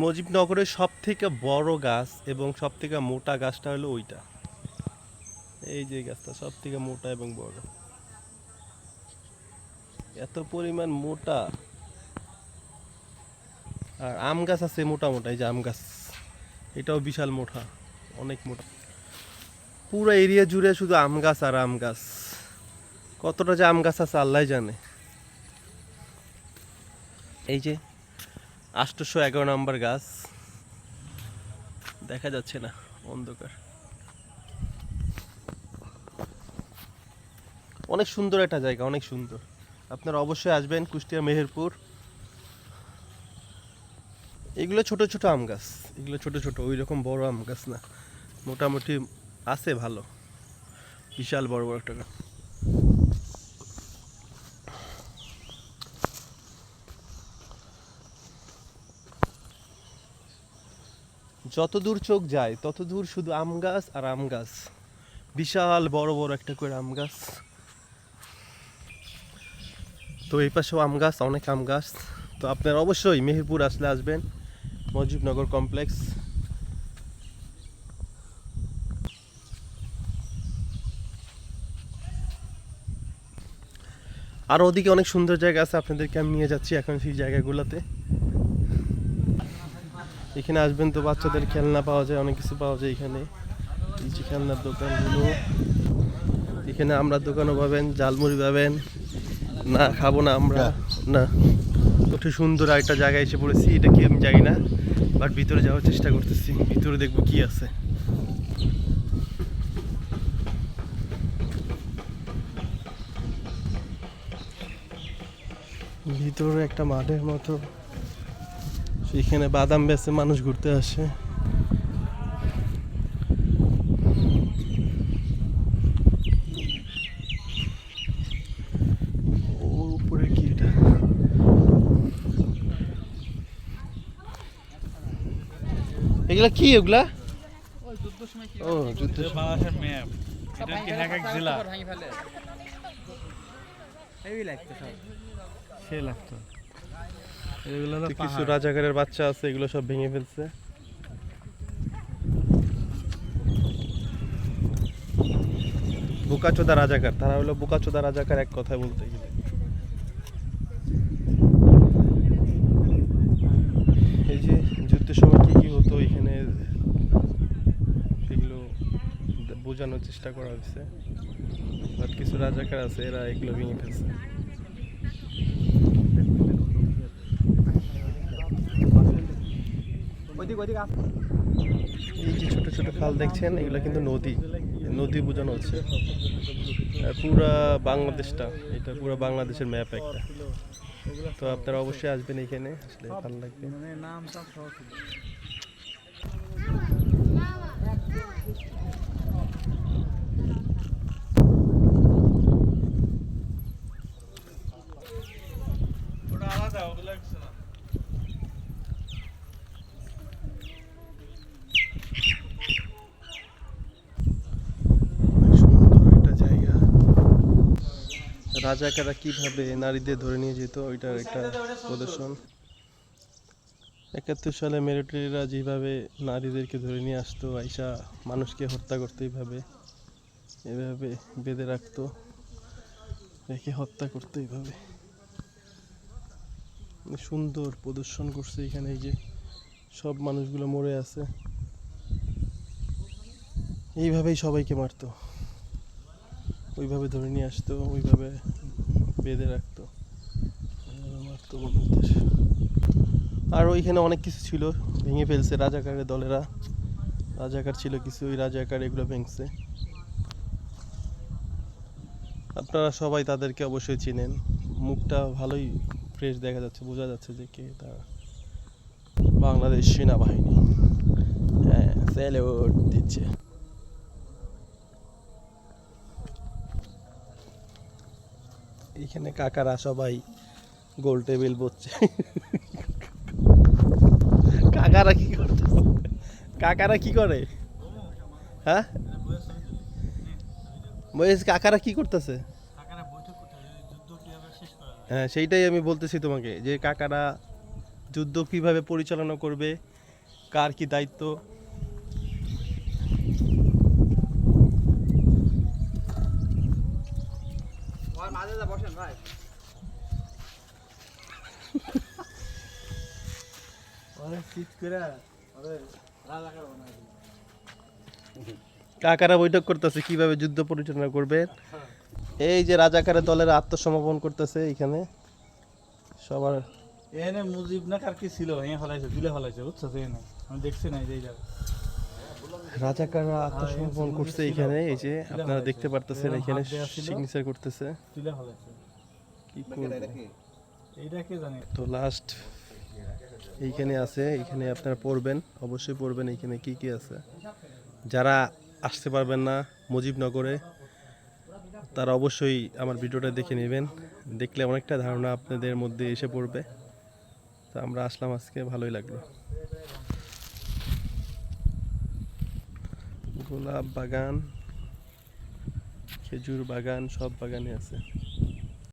মুজিবনগরের সব থেকে বড় গাছ এবং সব থেকে মোটা গাছটা হলো ওইটা। এই যে গাছটা সব থেকে মোটা এবং বড়। এত পরিমাণ মোটা। আর আম গাছ আছে মোটা মোটা এই যে আম গাছ। এটাও বিশাল মোটা, অনেক মোটা। পুরো এরিয়া জুড়ে শুধু আম গাছ আর আম গাছ। কতটা যে আম গাছ আছে আল্লাহ জানে। এই যে আষ্টশো এগারো নম্বর গাছ। দেখা যাচ্ছে না, অন্ধকার। অনেক সুন্দর একটা জায়গা, অনেক সুন্দর। আপনারা অবশ্যই আসবেন কুষ্টিয়া, মেহেরপুর। এগুলো ছোট ছোট আম গাছ, এগুলো ছোট ছোট ওই রকম বড় আম গাছ না। মোটামুটি আছে ভালো, বিশাল বড় বড় একটা গাছ। যত দূর চোখ যায় তত দূর শুধু আম গাছ আর আম গাছ। বিশাল, বড় বড় একটা করে আম গাছ। তো এই পাশেও আম গাছ, অনেক আম গাছ। তো আপনারা অবশ্যই মেহেরপুর আসলে আসবেন, মজিবনগর কমপ্লেক্স। আর ওদিকে অনেক সুন্দর জায়গা আছে, আপনাদেরকে আমি নিয়ে যাচ্ছি এখন সেই জায়গাগুলোতে। এখানে আসবেন তো বাচ্চাদের খেলনা পাওয়া যায় অনেক কিছু পাওয়া যায় এখানে। এই যে খেলনার দোকানগুলো। এখানে আমরা দোকানও পাবেন জালমুড়ি পাবেন। না খাব না আমরা। না। কত সুন্দর একটা জায়গায় এসে পড়েছি এটা কি আমি জানি না বাট ভিতরে যাওয়ার চেষ্টা করতেছি। ভিতরে দেখব কি আছে। ভিতরে একটা মাঠের মতো। সেখানে বাদাম বেচে মানুষ ঘুরতে আসে। ও উপরে কি এগুলা কি ওগুলা? ও যুদ্ধ বাংলাদেশের ম্যাপ এটা কি এক এক জেলা? সে লাগতো এগুলো হলো তো কিছু রাজাকারের বাচ্চা আছে এগুলো সব ভেঙে ফেলছে। বোকাচোদা রাজাকার তারা হলো বোকাচোদা রাজাকার এক কথায় বলতে গেলে। এই যে যুদ্ধের সময় কি কি হতো এখানে সেগুলো বোঝানোর চেষ্টা করা হয়েছে। বাট কিছু রাজাকার আছে এরা এগুলো ভেঙে ফেলছে। এই যে ছোট ছোট খাল দেখছেন এগুলো কিন্তু নদী। নদী বোঝানো হচ্ছে। আর পুরা বাংলাদেশটা এটা পুরো বাংলাদেশের ম্যাপ একটা। তো আপনারা অবশ্যই আসবেন এখানে আসলে ভালো লাগবে মানে নাম সব সহ ছিল। ওটা আলাদা ওগুলো কিছু না অনেক সুন্দর একটা জায়গা রাজাকারা কীভাবে নারীদের ধরে নিয়ে যেত, ওইটার একটা প্রদর্শন। একাত্তর সালে মিলিটারিরা যেভাবে নারীদেরকে ধরে নিয়ে আসতো, আইসা মানুষকে হত্যা করতো এইভাবে, এভাবে বেঁধে রাখতো রেখে হত্যা করতো এইভাবে। সুন্দর প্রদর্শন করছে এখানে এই যে সব মানুষগুলো মরে আছে। এইভাবেই সবাইকে মারতো। ওইভাবে ধরে নিয়ে আসতো, ওইভাবে বেঁধে রাখতো। আর ওইখানে অনেক কিছু ছিল, ভেঙে ফেলছে রাজাকারের দলেরা। রাজাকার ছিল কিছু, ওই রাজাকার এগুলো ভেঙছে। আপনারা সবাই তাদেরকে অবশ্যই চিনেন। মুখটা ভালোই ফ্রেশ দেখা যাচ্ছে, বোঝা যাচ্ছে যে কে তারা। বাংলাদেশ সেনাবাহিনী। হ্যাঁ স্যালুট দিচ্ছে। এইখানে কাকারা সবাই গোল টেবিল বসছে কাকারা কি করতেছে? কাকারা কি করে? হ্যাঁ? বয়স কাকারা কি করতেছে? হ্যাঁ সেইটাই আমি বলতেছি তোমাকে, যে কাকারা যুদ্ধ কীভাবে পরিচালনা করবে, কার কি দায়িত্ব কাকারা বৈঠক করতেছে কীভাবে যুদ্ধ পরিচালনা করবে? এই যে রাজাকারের দলের আত্মসমর্পণ করতেছে এখানে সবার এনে মুজিব না কার কি ছিল ভেঙে ফেলাইছে তুলে ফেলাইছে বুঝছ? এনে। আমি দেখছি না এই যে এইটা। রাজাকাররা আত্মসমর্পণ করছে এখানে এই যে আপনারা দেখতে পারতেছেন এখানে সিগনেচার করতেছে। কি তো লাস্ট এইখানে আছে এইখানে আপনারা পড়বেন অবশ্যই পড়বেন এইখানে কি কি আছে। যারা আসতে পারবেন না মুজিবনগরে তারা অবশ্যই আমার ভিডিওটা দেখে নেবেন। দেখলে অনেকটা ধারণা আপনাদের মধ্যে এসে পড়বে। তো আমরা আসলাম আজকে ভালোই লাগল। গোলাপ বাগান খেজুর বাগান সব বাগানে আছে।